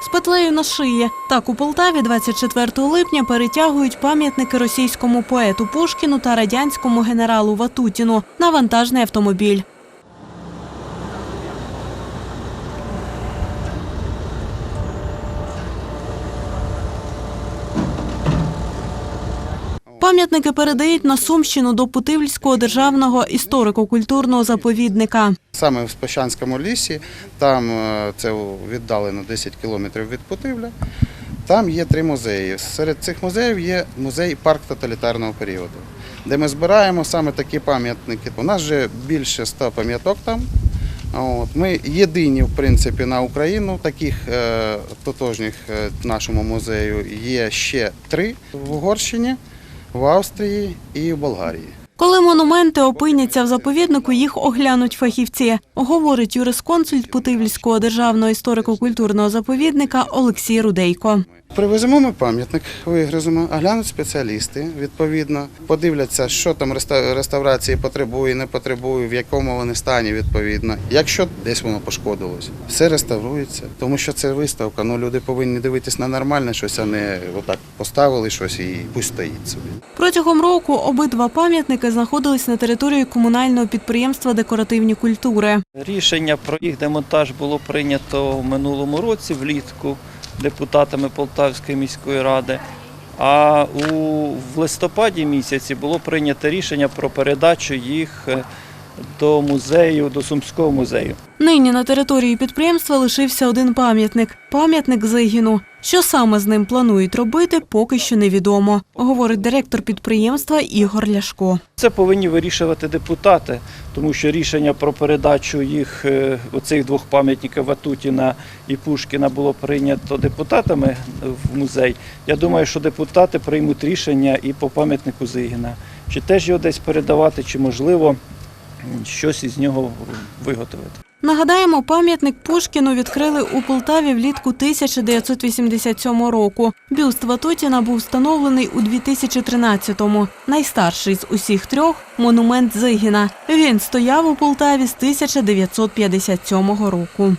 з петлею на шиї. Так у Полтаві 24 липня перетягують пам'ятники російському поету Пушкіну та радянському генералу Ватутіну на вантажний автомобіль. Пам'ятники передають на Сумщину до Путивльського державного історико-культурного заповідника. Саме в Спощанському лісі, там е, це віддалено 10 кілометрів від Путивля. Там є три музеї. Серед цих музеїв є музей парк тоталітарного періоду, де ми збираємо саме такі пам'ятники. У нас вже більше 100 пам'яток там. От. Ми єдині, в принципі, на Україну. Таких е, тотожніх е, нашому музею є ще три в Угорщині, в Австрії і в Болгарії. Коли монументи опиняться в заповіднику, їх оглянуть фахівці, говорить юрисконсульт Путивльського державного історико-культурного заповідника Олексій Рудейко. Привеземо ми пам'ятник, вигриземо, оглянуть спеціалісти, відповідно, подивляться, що там реставрації потребує, не потребує, в якому вони стані, відповідно. Якщо десь воно пошкодилось, все реставрується, тому що це виставка. Ну люди повинні дивитись на нормальне щось, а не отак поставили щось і пусть стоїть собі. Протягом року обидва пам'ятники знаходились на території комунального підприємства Декоративні культури. Рішення про їх демонтаж було прийнято в минулому році влітку депутатами Полтавської міської ради. А у в листопаді місяці було прийнято рішення про передачу їх е, до музею, до Сумського музею. Нині на території підприємства лишився один пам'ятник пам'ятник Зигіну. Що саме з ним планують робити, поки що невідомо, говорить директор підприємства Ігор Ляшко. Це повинні вирішувати депутати, тому що рішення про передачу їх е, оцих двох пам'ятників Ватутіна і Пушкіна було прийнято депутатами в музей. Я думаю, що депутати приймуть рішення і по пам'ятнику Зигіна. Чи теж його десь передавати, чи можливо щось із нього виготовити. Нагадаємо, пам'ятник Пушкіну відкрили у Полтаві влітку 1987 року. Бюст Ватутіна був встановлений у 2013-му. Найстарший з усіх трьох монумент Зигіна. Він стояв у Полтаві з 1957 року.